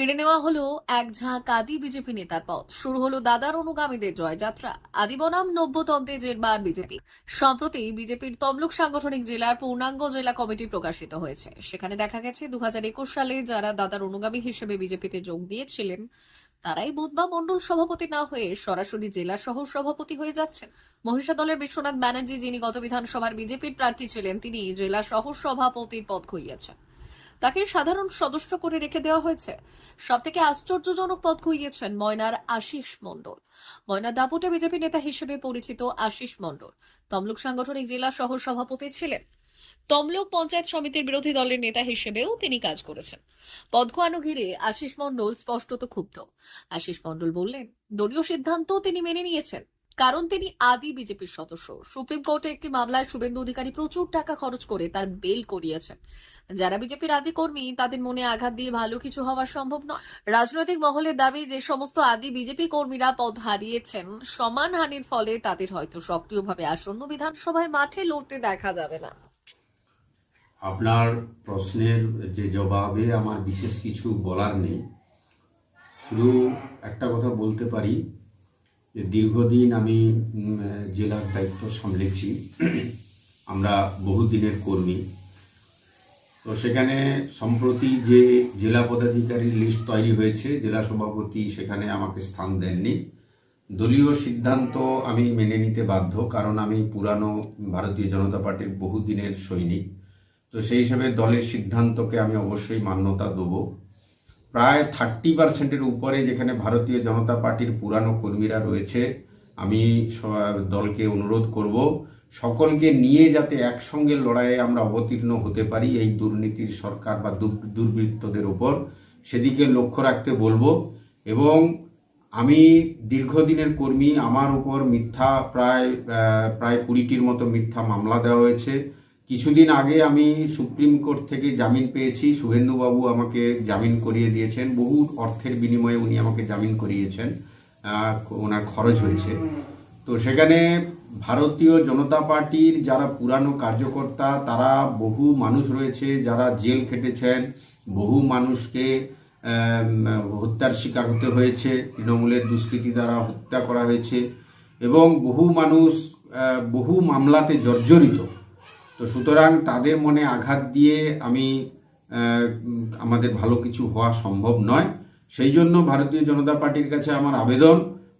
কেড়ে নেওয়া হলো এক ঝাঁক আদি বিজেপি নেতার পথ শুরু হলো দাদার অনুগামীদের জয়যাত্রা। আদি বনাম নব্যতন্ত্রে জেরবার বিজেপি। সম্প্রতি বিজেপির তমলুক সাংগঠনিক জেলার পূর্ণাঙ্গ জেলা কমিটি প্রকাশিত হয়েছে। সেখানে দেখা গেছে দুই হাজার একুশ সালে যারা দাদার অনুগামী হিসেবে বিজেপিতে যোগ দিয়েছিলেন, তারাই বুধবা মণ্ডল সভাপতি না হয়ে সরাসরি জেলা সহ সভাপতি হয়ে যাচ্ছেন মহিষা দলের বিশ্বনাথ ব্যানার্জি যিনি গত বিধানসভার বিজেপির প্রার্থী ছিলেন, তিনি জেলা সহ সভাপতির পদ খুইয়েছেন। তাকে সাধারণ সদস্য করে রেখে দেওয়া হয়েছে। সব থেকে আশ্চর্যজনক পদ খুইয়েছেন ময়নার আশিস মণ্ডল। ময়নার দাপুটে বিজেপি নেতা হিসেবে পরিচিত আশিস মণ্ডল। তমলুক সাংগঠনিক জেলা সহ সভাপতি ছিলেন। তমলুক পঞ্চায়েত সমিতির বিরোধী দলের নেতা হিসেবেও তিনি কাজ করেছেন। পদ খোয়ানো ঘিরে আশিস মণ্ডল স্পষ্টত ক্ষুব্ধ। আশিস মণ্ডল বললেন, দলীয় সিদ্ধান্ত তিনি মেনে নিয়েছেন। কারণ তিনি আদি বিজেপির সদস্য। সুপ্রিম কোর্টে একটি মামলায় শুভেন্দু অধিকারী প্রচুর টাকা খরচ করে তার বেল করিয়েছেন। যারা বিজেপির আদি কর্মী, তাদের মনে আঘাত দিয়ে ভালো কিছু হওয়া সম্ভব নয়। রাজনৈতিক মহলের দাবি যে সমস্ত আদি বিজেপি কর্মীরা পদ হারিয়েছেন, সমান হানির ফলে তাদের হয়তো সক্রিয়ভাবে আসন্ন বিধানসভায় মাঠে লড়তে দেখা যাবে না। আপনার প্রশ্নের যে জবাবে আমার বিশেষ কিছু বলার নেই। শুধু একটা কথা বলতে পারি দীর্ঘদিন আমি জেলার দায়িত্ব সামলেছি। আমরা বহুদিনের কর্মী। তো সেখানে সম্প্রতি যে জেলা পদাধিকারীর লিস্ট তৈরি হয়েছে, জেলা সভাপতি সেখানে আমাকে স্থান দেননি। দলীয় সিদ্ধান্ত আমি মেনে নিতে বাধ্য, কারণ আমি পুরানো ভারতীয় জনতা পার্টির বহুদিনের সৈনিক। তো সেই হিসাবে দলের সিদ্ধান্তকে আমি অবশ্যই মান্যতা দেবো। প্রায় থার্টি পার্সেন্টের উপরে যেখানে ভারতীয় জনতা পার্টির পুরানো কর্মীরা রয়েছে, আমি দলকে অনুরোধ করব, সকলকে নিয়ে যাতে একসঙ্গে লড়াইয়ে আমরা অবতীর্ণ হতে পারি এই দুর্নীতির সরকার বা দুর- দুর্বৃত্তদের উপর সেদিকে লক্ষ্য রাখতে বলব। এবং আমি দীর্ঘদিনের কর্মী, আমার উপর মিথ্যা প্রায় প্রায় কুড়িটির মতো মিথ্যা মামলা দেওয়া হয়েছে। কিছুদিন আগে আমি সুপ্রিম কোর্ট থেকে জামিন পেয়েছি। শুভেন্দুবাবু আমাকে জামিন করিয়ে দিয়েছেন। বহু অর্থের বিনিময়ে উনি আমাকে জামিন করিয়েছেন। ওনার খরচ হয়েছে। তো সেখানে ভারতীয় জনতা পার্টির যারা পুরানো কার্যকর্তা, তারা বহু মানুষ রয়েছে যারা জেল খেটেছেন। বহু মানুষকে হত্যার শিকার হতে হয়েছে। তৃণমূলের দুষ্কৃতী দ্বারা হত্যা করা হয়েছে। এবং বহু মানুষ বহু মামলাতে জর্জরিত। তো সুতরাং তাদের মনে আঘাত দিয়ে আমি আমাদের ভালো কিছু হওয়া সম্ভব নয়। সেই জন্য ভারতীয় জনতা পার্টির কাছে আমার আবেদন,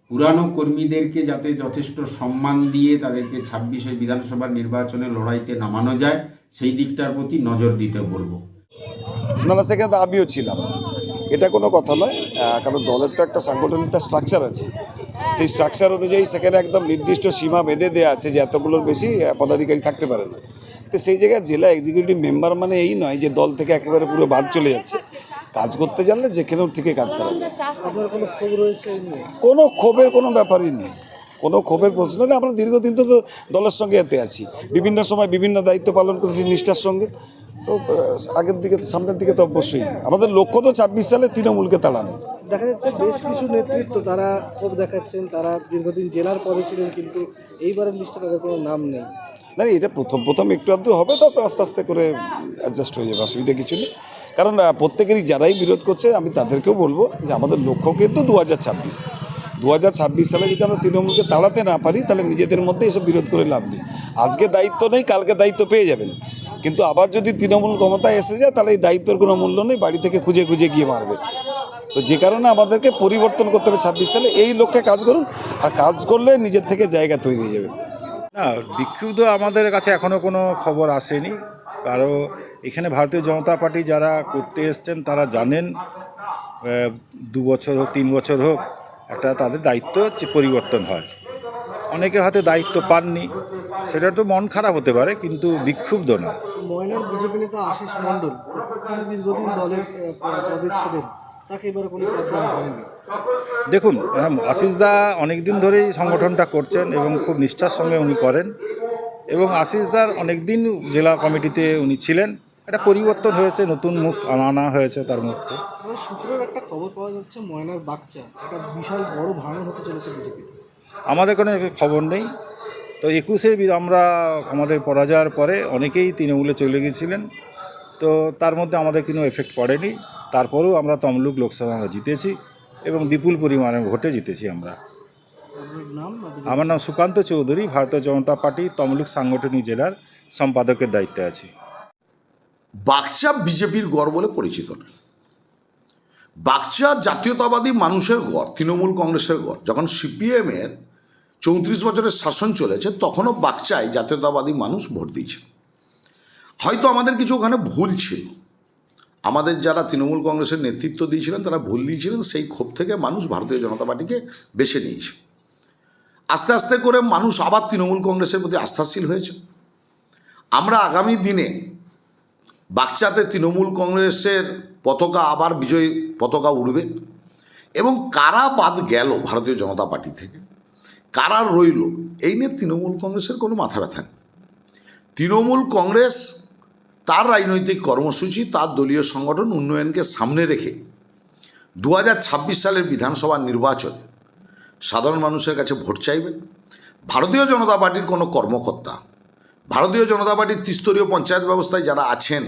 পুরানো কর্মীদেরকে যাতে যথেষ্ট সম্মান দিয়ে তাদেরকে ছাব্বিশের বিধানসভা নির্বাচনে লড়াইতে নামানো যায়, সেই দিকটার প্রতি নজর দিতে বলব। না না, সেখানে আমিও ছিলাম। এটা কোনো কথা নয়। কারণ দলের তো একটা সাংগঠনিক স্ট্রাকচার আছে। সেই স্ট্রাকচার অনুযায়ী সেখানে একদম নির্দিষ্ট সীমা বেঁধে দেওয়া আছে যে এতগুলোর বেশি পদাধিকারী থাকতে পারে না। তো সেই জায়গায় জেলা এক্সিকিউটিভ মেম্বার মানে এই নয় যে দল থেকে একেবারে পুরো বাদ চলে যাচ্ছে। কাজ করতে জানলে যেখানেও থেকে কাজ করা যায়। কোনো ক্ষোভের কোনো ব্যাপারই নেই। কোনো ক্ষোভের প্রশ্ন নেই। আমরা দীর্ঘদিন তো তো দলের সঙ্গে এতে আছি। বিভিন্ন সময় বিভিন্ন দায়িত্ব পালন করেছি নিষ্ঠার সঙ্গে। তো আগের দিকে তো সামনের দিকে তো অবশ্যই। আমাদের লক্ষ্য তো ছাব্বিশ সালে তৃণমূলকে তাড়ানো। দেখা যাচ্ছে বেশ কিছু নেতৃত্ব তারা ক্ষোভ দেখাচ্ছেন। তারা দীর্ঘদিন জেলার পরে ছিলেন কিন্তু এইবারের লিস্টে তাদের কোনো নাম নেই। না, এটা প্রথম প্রথম একটু আধটু হবে, তারপর আস্তে আস্তে করে অ্যাডজাস্ট হয়ে যাবে, অসুবিধা কিছু নেই। কারণ প্রত্যেকেরই যারাই বিরোধ করছে, আমি তাদেরকেও বলব যে আমাদের লক্ষ্য কিন্তু দু হাজার ছাব্বিশ। দু হাজার ছাব্বিশ সালে যদি আমরা তৃণমূলকে তাড়াতে না পারি, তাহলে নিজেদের মধ্যে এসব বিরোধ করে লাভ নেই। আজকে দায়িত্ব নেই, কালকে দায়িত্ব পেয়ে যাবেন। কিন্তু আবার যদি তৃণমূল ক্ষমতায় এসে যায়, তাহলে এই দায়িত্বের কোনো মূল্য নেই, বাড়ি থেকে খুঁজে খুঁজে গিয়ে মারবে। তো যে কারণে আমাদেরকে পরিবর্তন করতে হবে ছাব্বিশ সালে, এই লক্ষ্যে কাজ করুন। আর কাজ করলে নিজের থেকে জায়গা তৈরি হয়ে যাবে। না, বিক্ষুব্ধ আমাদের কাছে এখনও কোনো খবর আসেনি। কারণ এখানে ভারতীয় জনতা পার্টি যারা করতে এসছেন, তারা জানেন দু বছর হোক, তিন বছর হোক, একটা তাদের দায়িত্ব পরিবর্তন হয়। অনেকে হয়তো দায়িত্ব পাননি সেটা তো মন খারাপ হতে পারে, কিন্তু বিক্ষুব্ধ না। ময়নার বিজেপি নেতা আশিস মণ্ডল তিনি দীর্ঘদিন দলের পদে ছিলেন তাকে এবারে কোনো পদ দেওয়া হয়নি দেখুন হ্যাঁ, আশিসদা অনেক দিন ধরেই সংগঠনটা করছেন এবং খুব নিষ্ঠার সঙ্গে উনি করেন। এবং আশিসদার অনেক দিন জেলা কমিটিতে উনি ছিলেন। একটা পরিবর্তন হয়েছে নতুন মুখ আনা হয়েছে তার মধ্যে। সূত্রের একটা খবর পাওয়া যাচ্ছে ময়নার বাচ্চা একটা বিশাল বড় ভাঙন হতে চলেছে বিজেপিতে। আমাদের কোনো খবর নেই। তো একুশে আমরা আমাদের পরাজয়ের পরে অনেকেই তৃণমূলে চলে গিয়েছিলেন তো তার মধ্যে আমাদের কোনো এফেক্ট পড়েনি। তারপরেও আমরা তমলুক লোকসভা আমরা জিতেছি। এবং বিপুল পরিমাণে ভোটে জিতেছি আমরা? আমার নাম সুকান্ত চৌধুরী, ভারতীয় জনতা পার্টি, তমলুক সাংগঠনিক জেলার সম্পাদকের দায়িত্বে আছি। বাকচা বিজেপির গড় বলে পরিচিত নয় বাকচা জাতীয়তাবাদী মানুষের গড়, তৃণমূল কংগ্রেসের গড়, যখন সিপিএমের চৌত্রিশ বছরের শাসন চলেছে, তখনও বাকচায় জাতীয়তাবাদী মানুষ ভোট দিয়েছে। হয়তো আমাদের কিছু ওখানে ভুল ছিল। আমাদের যারা তৃণমূল কংগ্রেসের নেতৃত্ব দিয়েছিলেন, তারা ভুল দিয়েছিলেন, সেই ক্ষোভ থেকে মানুষ ভারতীয় জনতা পার্টিকে বেছে নিয়েছে। আস্তে আস্তে করে মানুষ আবার তৃণমূল কংগ্রেসের প্রতি আস্থাশীল হয়েছে। আমরা আগামী দিনে বাকচাতে তৃণমূল কংগ্রেসের পতাকা আবার বিজয় পতাকা উড়বে এবং কারা বাদ গেল ভারতীয় জনতা পার্টি থেকে? কারা রইল? এই নিয়ে তৃণমূল কংগ্রেসের কোনো মাথা ব্যথা নেই। তৃণমূল কংগ্রেস তার রাজনৈতিক কর্মসূচি, তার দলীয় সংগঠন উন্নয়নকে সামনে রেখে দু হাজার ছাব্বিশ সালের বিধানসভা নির্বাচনে সাধারণ মানুষের কাছে ভোট চাইবে ভারতীয় জনতা পার্টির কোনো কর্মকর্তা, ভারতীয় জনতা পার্টির ত্রিস্তরীয় পঞ্চায়েত ব্যবস্থায় যারা আছেন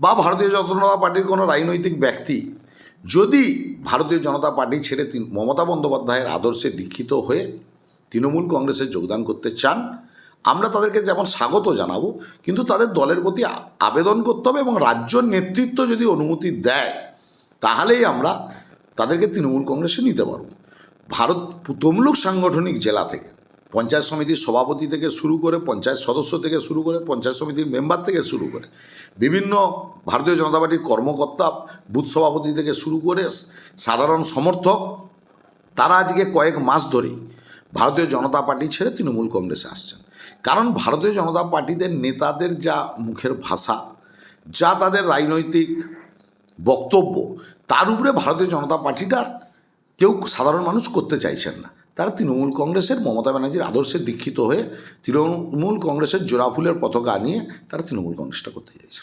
বা ভারতীয় জনতা পার্টির কোনো রাজনৈতিক ব্যক্তি, যদি ভারতীয় জনতা পার্টি ছেড়ে মমতা বন্দ্যোপাধ্যায়ের আদর্শে দীক্ষিত হয়ে তৃণমূল কংগ্রেসে যোগদান করতে চান আমরা তাদেরকে যেমন স্বাগত জানাব, কিন্তু তাদের দলের প্রতি আবেদন করতে হবে এবং রাজ্য নেতৃত্ব যদি অনুমতি দেয়, তাহলেই আমরা তাদেরকে তৃণমূল কংগ্রেসে নিতে পারব। ভারত তমলুক সাংগঠনিক জেলা থেকে, পঞ্চায়েত সমিতির সভাপতি থেকে শুরু করে, পঞ্চায়েত সদস্য থেকে শুরু করে, পঞ্চায়েত সমিতির মেম্বার থেকে শুরু করে, বিভিন্ন ভারতীয় জনতা পার্টির কর্মকর্তা, বুথ সভাপতি থেকে শুরু করে সাধারণ সমর্থক, তারা আজকে কয়েক মাস ধরেই ভারতীয় জনতা পার্টি ছেড়ে তৃণমূল কংগ্রেসে আসছেন। কারণ ভারতীয় জনতা পার্টিদের নেতাদের যা মুখের ভাষা, যা তাদের রাজনৈতিক বক্তব্য, তার উপরে ভারতীয় জনতা পার্টিটার কেউ সাধারণ মানুষ করতে চাইছেন না। তারা তৃণমূল কংগ্রেসের, মমতা ব্যানার্জির আদর্শে দীক্ষিত হয়ে তৃণমূল কংগ্রেসের জোড়াফুলের পতাকা নিয়ে তারা তৃণমূল কংগ্রেসটা করতে চাইছে